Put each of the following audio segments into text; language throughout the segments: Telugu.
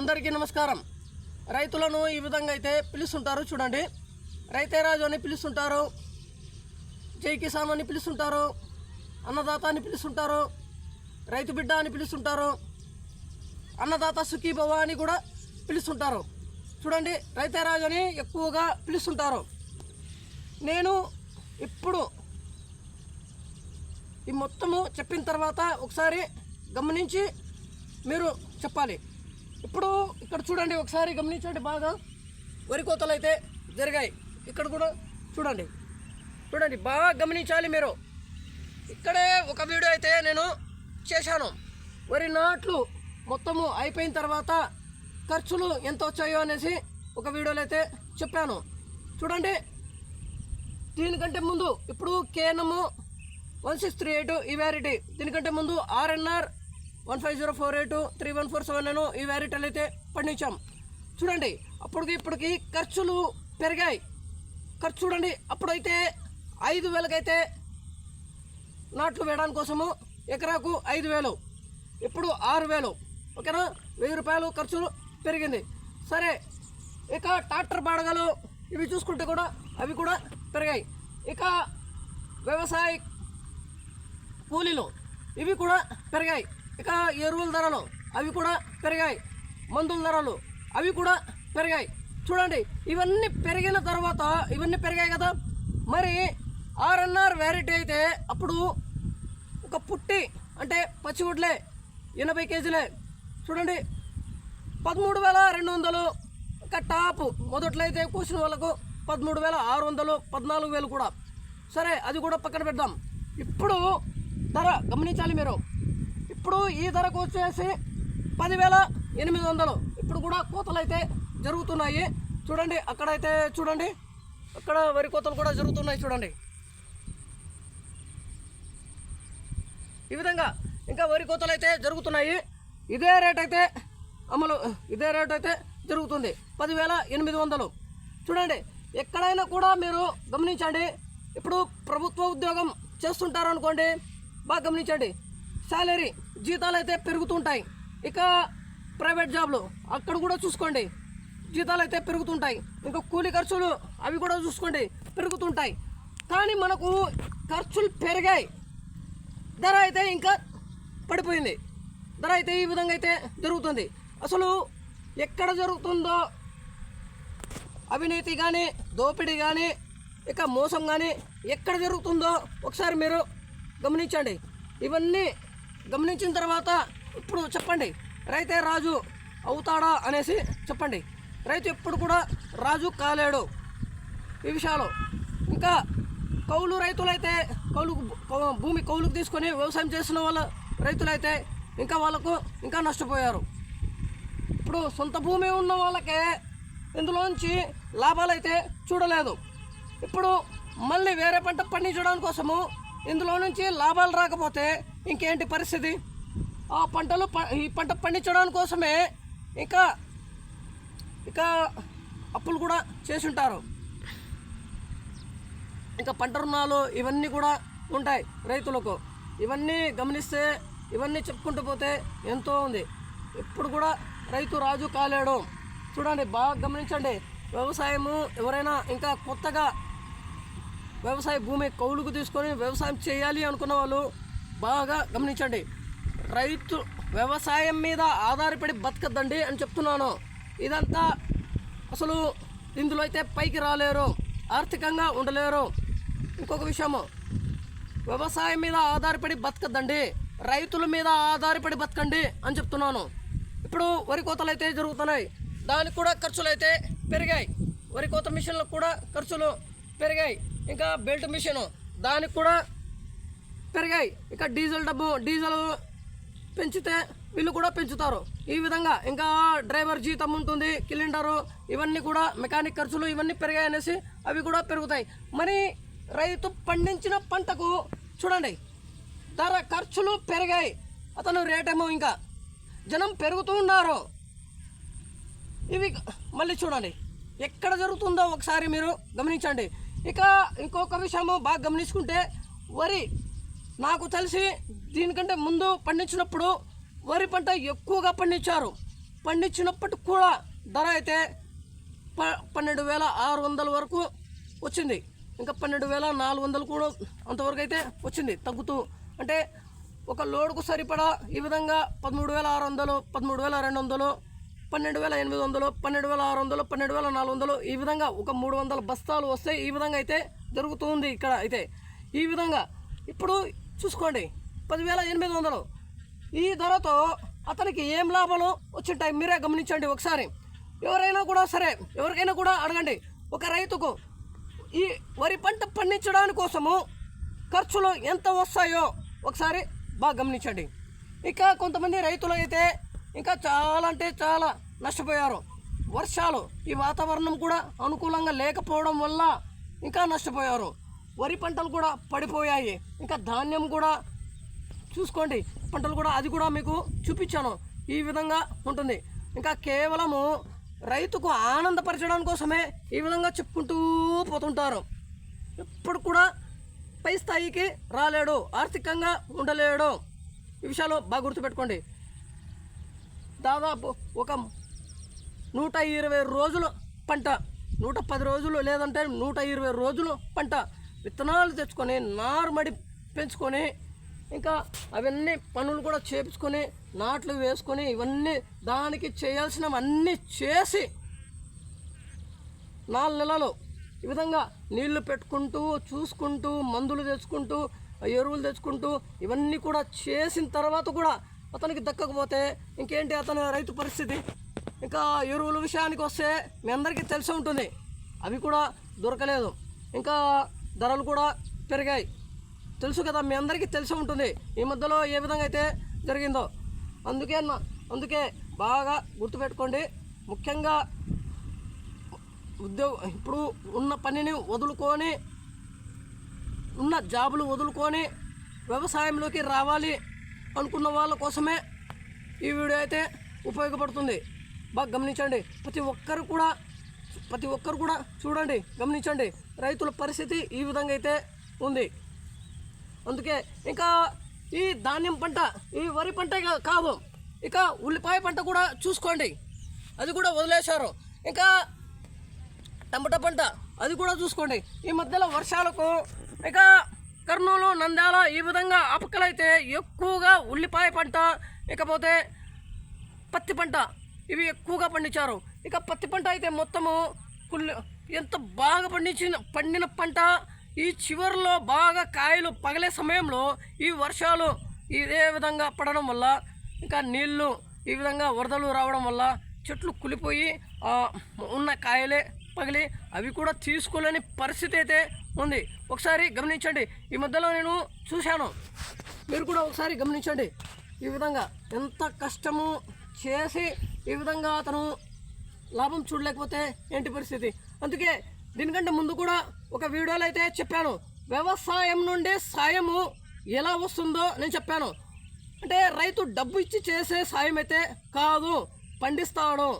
అందరికీ నమస్కారం. రైతులను ఈ విధంగా అయితే పిలుస్తుంటారు చూడండి. రైతేరాజు అని పిలుస్తుంటారు. జై కిసాన్ అని పిలుస్తుంటారు. అన్నదాత అని పిలుస్తుంటారు. రైతు బిడ్డ అని పిలుస్తుంటారు. అన్నదాత సుఖీభవ అని కూడా పిలుస్తుంటారు. చూడండి రైతేరాజు అని ఎక్కువగా పిలుస్తుంటారు. నేను ఇప్పుడు ఈ మొత్తము చెప్పిన తర్వాత ఒకసారి గమనించి మీరు చెప్పాలి. ఇప్పుడు ఇక్కడ చూడండి ఒకసారి గమనించండి బాగా. వరి కోతలు అయితే జరిగాయి. ఇక్కడ కూడా చూడండి. చూడండి బాగా గమనించాలి మీరు. ఇక్కడే ఒక వీడియో అయితే నేను చేశాను. వరి నాట్లు మొత్తము అయిపోయిన తర్వాత ఖర్చులు ఎంత వచ్చాయో అనేసి ఒక వీడియోలో అయితే చెప్పాను. చూడండి దీనికంటే ముందు ఇప్పుడు కేనము వన్ సిక్స్ త్రీ ఎయిట్ ఈ వ్యారిటీ దీనికంటే ముందు RNR one five zero four eight three one four seven నేను ఈ వ్యారిటీలు అయితే పండించాం. చూడండి అప్పటికి ఇప్పటికి ఖర్చులు పెరిగాయి. ఖర్చు చూడండి అప్పుడైతే ఐదు వేలకైతే నాట్లు వేయడానికి కోసము ఎకరాకు ఐదు వేలు ఇప్పుడు ఆరు వేలు. ఓకేనా? వెయ్యి రూపాయలు ఖర్చులు పెరిగింది. సరే ఇక ట్రాక్టర్ బాడగలు ఇవి చూసుకుంటే కూడా అవి కూడా పెరిగాయి. ఇక వ్యవసాయ కూలీలు ఇవి కూడా పెరిగాయి. ఇక ఎరువుల ధరలు అవి కూడా పెరిగాయి. మందుల ధరలు అవి కూడా పెరిగాయి. చూడండి ఇవన్నీ పెరిగిన తర్వాత ఇవన్నీ పెరిగాయి కదా. మరి ఆర్ఎన్ఆర్ వెరైటీ అయితే అప్పుడు ఒక పుట్టి అంటే పచ్చిగుడ్లే ఎనభై కేజీలే. చూడండి పదమూడు వేల రెండు వందలు ఒక టాప్ మొదట్లో అయితే కూర్చున్న వాళ్ళకు పదమూడు వేల ఆరు వందలు పద్నాలుగు వేలు కూడా. సరే అది కూడా పక్కన పెడదాం. ఇప్పుడు ధర గమనించాలి మీరు. ఇప్పుడు ఈ ధరకు వచ్చేసి పదివేల ఎనిమిది వందలు. ఇప్పుడు కూడా కోతలు అయితే జరుగుతున్నాయి. చూడండి అక్కడైతే చూడండి. అక్కడ వరి కోతలు కూడా జరుగుతున్నాయి చూడండి. ఈ విధంగా ఇంకా వరి కోతలు అయితే జరుగుతున్నాయి. ఇదే రేట్ అయితే అమలు ఇదే రేట్ అయితే జరుగుతుంది. పదివేల ఎనిమిది వందలు. చూడండి ఎక్కడైనా కూడా మీరు గమనించండి. ఇప్పుడు ప్రభుత్వ ఉద్యోగం చేస్తుంటారు అనుకోండి బాగా గమనించండి. శాలరీ జీతాలు అయితే పెరుగుతుంటాయి. ఇక ప్రైవేట్ జాబ్లు అక్కడ కూడా చూసుకోండి. జీతాలు అయితే పెరుగుతుంటాయి. ఇంకా కూలి ఖర్చులు అవి కూడా చూసుకోండి పెరుగుతుంటాయి. కానీ మనకు ఖర్చులు పెరిగాయి. ధర అయితే ఇంకా పడిపోయింది. ధర అయితే ఈ విధంగా అయితే జరుగుతుంది. అసలు ఎక్కడ జరుగుతుందో అవినీతి కానీ దోపిడీ కానీ ఇక మోసం కానీ ఎక్కడ జరుగుతుందో ఒకసారి మీరు గమనించండి. ఇవన్నీ గమనించిన తర్వాత ఇప్పుడు చెప్పండి రైతే రాజు అవుతాడా? అనేసి చెప్పండి. రైతు ఎప్పుడు కూడా రాజు కాలేడు. ఈ విషయాలు. ఇంకా కౌలు రైతులైతే కౌలు భూమి కౌలుకు తీసుకొని వ్యవసాయం చేసిన వాళ్ళ రైతులైతే ఇంకా వాళ్ళకు ఇంకా నష్టపోయారు. ఇప్పుడు సొంత భూమి ఉన్న వాళ్ళకే ఇందులోంచి లాభాలు అయితే చూడలేదు. ఇప్పుడు మళ్ళీ వేరే పంట పండించడానికి కోసము ఇందులో నుంచి లాభాలు రాకపోతే ఇంకేంటి పరిస్థితి? ఆ పంటలు ప- ఈ పంట పండించడానికి కోసమే ఇంకా ఇంకా అప్పులు కూడా చేసి ఉంటారు ఇంకా పంట రుణాలు ఇవన్నీ కూడా ఉంటాయి రైతులకు. ఇవన్నీ గమనిస్తే ఇవన్నీ చెప్పుకుంటూ పోతే ఎంతో ఉంది. ఎప్పుడు కూడా రైతు రాజు కాలేడు. చూడండి బాగా గమనించండి. వ్యవసాయము ఎవరైనా ఇంకా కొత్తగా వ్యవసాయ భూమి కౌలుకు తీసుకొని వ్యవసాయం చేయాలి అనుకున్న వాళ్ళు బాగా గమనించండి. రైతు వ్యవసాయం మీద ఆధారపడి బతకద్దండి అని చెప్తున్నాను. ఇదంతా అసలు ఇందులో అయితే పైకి రాలేరు ఆర్థికంగా ఉండలేరు. ఇంకొక విషయము వ్యవసాయం మీద ఆధారపడి బతకద్దండి రైతుల మీద ఆధారపడి బతకండి అని చెప్తున్నాను. ఇప్పుడు వరి కోతలు అయితే జరుగుతున్నాయి దానికి కూడా ఖర్చులు అయితే పెరిగాయి. వరి కోత మిషన్లకు కూడా ఖర్చులు పెరిగాయి. ఇంకా బెల్ట్ మిషన్ దానికి కూడా పెరిగాయి. ఇక డీజిల్ డబ్బు డీజిల్ పెంచితే వీళ్ళు కూడా పెంచుతారు. ఈ విధంగా ఇంకా డ్రైవర్ జీతం ఉంటుంది కిలిండరు ఇవన్నీ కూడా మెకానిక్ ఖర్చులు ఇవన్నీ పెరిగాయి అనేసి అవి కూడా పెరుగుతాయి. మరి రైతు పండించిన పంటకు చూడండి ధర ఖర్చులు పెరిగాయి. అతను రేటేమో ఇంకా జనం పెరుగుతూ ఉన్నారు. ఇవి మళ్ళీ చూడండి ఎక్కడ జరుగుతుందో ఒకసారి మీరు గమనించండి. ఇక ఇంకొక విషయము బాగా గమనించుకుంటే వరి నాకు తెలిసి దీనికంటే ముందు పండించినప్పుడు వరి పంట ఎక్కువగా పండించారు. పండించినప్పటికి కూడా ధర అయితే ప పన్నెండు వేల ఆరు వందల వరకు వచ్చింది. ఇంకా పన్నెండు వేల నాలుగు వందలు కూడా అంతవరకు అయితే వచ్చింది తగ్గుతూ. అంటే ఒక లోడుకు సరిపడా ఈ విధంగా పదమూడు వేల ఆరు వందలు పదమూడు వేల రెండు వందలు పన్నెండు వేల ఎనిమిది వందలు పన్నెండు వేల ఆరు వందలు పన్నెండు వేల నాలుగు వందలు. ఈ విధంగా ఒక మూడు వందల బస్తాలు వస్తే ఈ విధంగా అయితే జరుగుతుంది ఇక్కడ అయితే. ఈ విధంగా ఇప్పుడు చూసుకోండి పదివేల ఎనిమిది వందలు. ఈ ధరతో అతనికి ఏం లాభాలు వచ్చింటాయి? మీరే గమనించండి ఒకసారి. ఎవరైనా కూడా సరే ఎవరికైనా కూడా అడగండి. ఒక రైతుకు ఈ వరి పంట పండించడానికి కోసము ఖర్చులు ఎంత వస్తాయో ఒకసారి బాగా గమనించండి. ఇంకా కొంతమంది రైతులు అయితే ఇంకా చాలా అంటే చాలా నష్టపోయారు. వర్షాలు ఈ వాతావరణం కూడా అనుకూలంగా లేకపోవడం వల్ల ఇంకా నష్టపోయారు. వరి పంటలు కూడా పడిపోయాయి. ఇంకా ధాన్యం కూడా చూసుకోండి పంటలు కూడా అది కూడా మీకు చూపించాను. ఈ విధంగా ఉంటుంది. ఇంకా కేవలము రైతుకు ఆనందపరచడం కోసమే ఈ విధంగా చెప్పుకుంటూ పోతుంటారు. ఇప్పుడు కూడా పై స్థాయికి రాలేడు ఆర్థికంగా ఉండలేడు. ఈ విషయాలు బాగా గుర్తుపెట్టుకోండి. దాదాపు ఒక నూట ఇరవై రోజులు పంట. నూట పది రోజులు లేదంటే నూట ఇరవై రోజులు పంట. విత్తనాలు తెచ్చుకొని నారుమడి పెంచుకొని ఇంకా అవన్నీ పనులు కూడా చేపించుకొని నాట్లు వేసుకొని ఇవన్నీ దానికి చేయాల్సినవన్నీ చేసి నాలుగు నెలలు ఈ విధంగా నీళ్ళు పెట్టుకుంటూ చూసుకుంటూ మందులు తెచ్చుకుంటూ ఎరువులు తెచ్చుకుంటూ ఇవన్నీ కూడా చేసిన తర్వాత కూడా అతనికి దక్కకపోతే ఇంకేంటి అతని రైతు పరిస్థితి? ఇంకా ఎరువుల విషయానికి వస్తే మీ అందరికీ తెలిసి ఉంటుంది. అవి కూడా దొరకలేదు. ఇంకా ధరలు కూడా పెరిగాయి. తెలుసు కదా మీ అందరికీ తెలిసి ఉంటుంది ఈ మధ్యలో ఏ విధంగా అయితే జరిగిందో. అందుకే నా- అందుకే బాగా గుర్తుపెట్టుకోండి. ముఖ్యంగా ఉద్యోగ ఇప్పుడు ఉన్న పనిని వదులుకొని ఉన్న జాబులు వదులుకొని వ్యవసాయంలోకి రావాలి అనుకున్న వాళ్ళ కోసమే ఈ వీడియో అయితే ఉపయోగపడుతుంది. బాగా గమనించండి. ప్రతి ఒక్కరు కూడా ప్రతి ఒక్కరు కూడా చూడండి గమనించండి. రైతుల పరిస్థితి ఈ విధంగా అయితే ఉంది. అందుకే ఇంకా ఈ ధాన్యం పంట ఈ వరి పంట కాదు. ఇక ఉల్లిపాయ పంట కూడా చూసుకోండి. అది కూడా వదిలేశారు. ఇంకా టమాటా పంట అది కూడా చూసుకోండి. ఈ మధ్యలో వర్షాలకు ఇక కర్నూలు నంద్యాల ఈ విధంగా అపకలైతే ఎక్కువగా ఉల్లిపాయ పంట ఇకపోతే పత్తి పంట ఇవి ఎక్కువగా పండించారు. ఇక పత్తి పంట అయితే మొత్తము కుళ్ళు ఎంత బాగా పండించిన పండిన పంట ఈ చివరిలో బాగా కాయలు పగలే సమయంలో ఈ వర్షాలు ఇదే విధంగా పడడం వల్ల ఇంకా నీళ్ళు ఈ విధంగా వరదలు రావడం వల్ల చెట్లు కులిపోయి ఉన్న కాయలే పగిలి అవి కూడా తీసుకోలేని పరిస్థితి అయితే ఉంది. ఒకసారి గమనించండి. ఈ మధ్యలో నేను చూశాను. మీరు కూడా ఒకసారి గమనించండి. ఈ విధంగా ఎంత కష్టము చేసి ఈ విధంగా అతను లాభం చూడలేకపోతే ఏంటి పరిస్థితి? అందుకే దీనికంటే ముందు కూడా ఒక వీడియోలో అయితే చెప్పాను. వ్యవసాయం నుండి సాయము ఎలా వస్తుందో నేను చెప్పాను. అంటే రైతు డబ్బు ఇచ్చి చేసే సాయం అయితే కాదు పండిస్తాడు.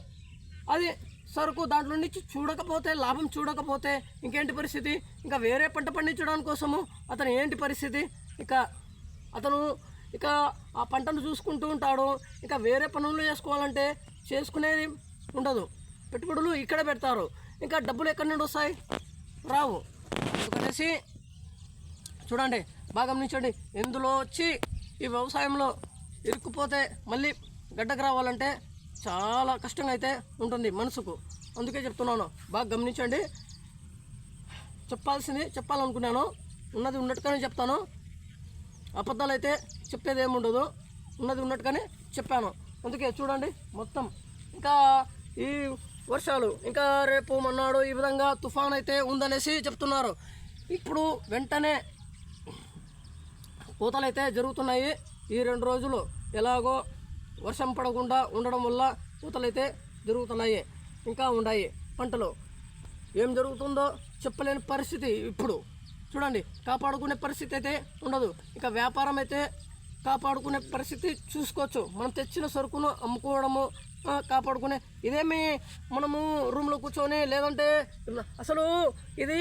అది సరుకు దాంట్లో నుంచి చూడకపోతే లాభం చూడకపోతే ఇంకేంటి పరిస్థితి? ఇంకా వేరే పంట పండించడానికి కోసము అతను ఏంటి పరిస్థితి? ఇక అతను ఇక ఆ పంటను చూసుకుంటూ ఉంటాడు. ఇక వేరే పనులు చేసుకోవాలంటే చేసుకునేది ఉండదు. పెట్టుబడులు ఇక్కడే పెడతారు. ఇంకా డబ్బులు ఎక్కడి నుండి వస్తాయి? రావు. అందుకనేసి చూడండి బాగా గమనించండి ఇందులో వచ్చి ఈ వ్యవసాయంలో ఇరుక్కుపోతే మళ్ళీ గడ్డకు రావాలంటే చాలా కష్టంగా అయితే ఉంటుంది మనసుకు. అందుకే చెప్తున్నాను బాగా గమనించండి చెప్పాల్సింది చెప్పాలనుకున్నాను. ఉన్నది ఉన్నట్టుగానే చెప్తాను. అబద్ధాలు అయితే చెప్పేది ఏముండదు ఉన్నది ఉన్నట్టుగానే చెప్పాను. అందుకే చూడండి మొత్తం. ఇంకా ఈ వర్షాలు ఇంకా రేపు మొన్నాడు ఈ విధంగా తుఫాన్ అయితే ఉందనేసి చెప్తున్నారు. ఇప్పుడు వెంటనే కోతలు అయితే జరుగుతున్నాయి. ఈ రెండు రోజులు ఎలాగో వర్షం పడకుండా ఉండడం వల్ల కోతలు అయితే జరుగుతున్నాయి ఇంకా ఉన్నాయి పంటలు. ఏం జరుగుతుందో చెప్పలేని పరిస్థితి ఇప్పుడు. చూడండి కాపాడుకునే పరిస్థితి అయితే ఉండదు. ఇక వ్యాపారం అయితే కాపాడుకునే పరిస్థితి చూసుకోవచ్చు. మనం తెచ్చిన సరుకును అమ్ముకోవడము కాపాడుకునే ఇదేమి మనము రూమ్లో కూర్చొని లేదంటే అసలు ఇది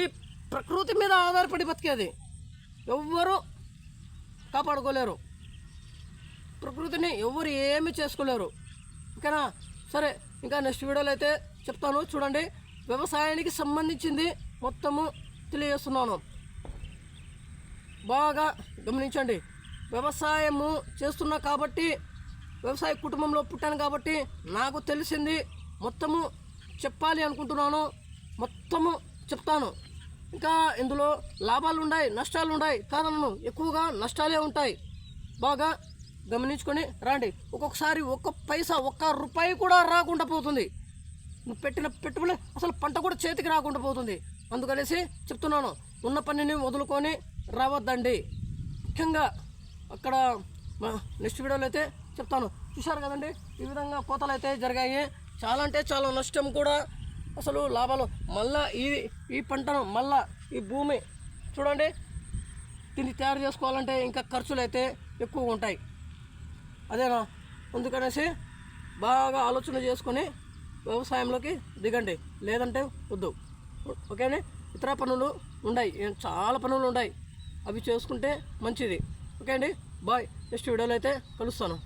ప్రకృతి మీద ఆధారపడి బతికేది. ఎవ్వరు కాపాడుకోలేరు. ప్రకృతిని ఎవరు ఏమి చేసుకోలేరు. ఓకేనా? సరే ఇంకా నెక్స్ట్ వీడియోలో అయితే చెప్తాను. చూడండి వ్యవసాయానికి సంబంధించింది మొత్తము తెలియజేస్తున్నాను. బాగా గమనించండి. వ్యవసాయము చేస్తున్నా కాబట్టి వ్యవసాయ కుటుంబంలో పుట్టాను కాబట్టి నాకు తెలిసింది మొత్తము చెప్పాలి అనుకుంటున్నాను. మొత్తము చెప్తాను. ఇంకా ఇందులో లాభాలు ఉన్నాయి నష్టాలు ఉన్నాయి కాదనను ఎక్కువగా నష్టాలే ఉంటాయి. బాగా గమనించుకొని రండి. ఒక్కొక్కసారి ఒక్క పైసా ఒక్క రూపాయి కూడా రాకుండా పోతుంది. నువ్వు పెట్టిన పెట్టుబడి అసలు పంట కూడా చేతికి రాకుండా పోతుంది. అందుకనేసి చెప్తున్నాను ఉన్న పనిని వదులుకొని రావద్దండి. ముఖ్యంగా అక్కడ నెక్స్ట్ వీడియోలో అయితే చెప్తాను. చూశారు కదండి? ఈ విధంగా కోతలు అయితే జరిగాయి. చాలా అంటే చాలా నష్టం కూడా అసలు లాభాలు. మళ్ళా ఈ ఈ పంటను మళ్ళా ఈ భూమి చూడండి. దీన్ని తయారు చేసుకోవాలంటే ఇంకా ఖర్చులు అయితే ఎక్కువ ఉంటాయి. అదేనా? అందుకనేసి బాగా ఆలోచన చేసుకొని వ్యవసాయంలోకి దిగండి. లేదంటే వద్దు. ఓకేనే ఇతర పనులు ఉన్నాయి చాలా పనులు ఉన్నాయి అవి చేసుకుంటే మంచిది. ఓకే అండి బాయ్. నెక్స్ట్ వీడియోలో అయితే కలుస్తాను.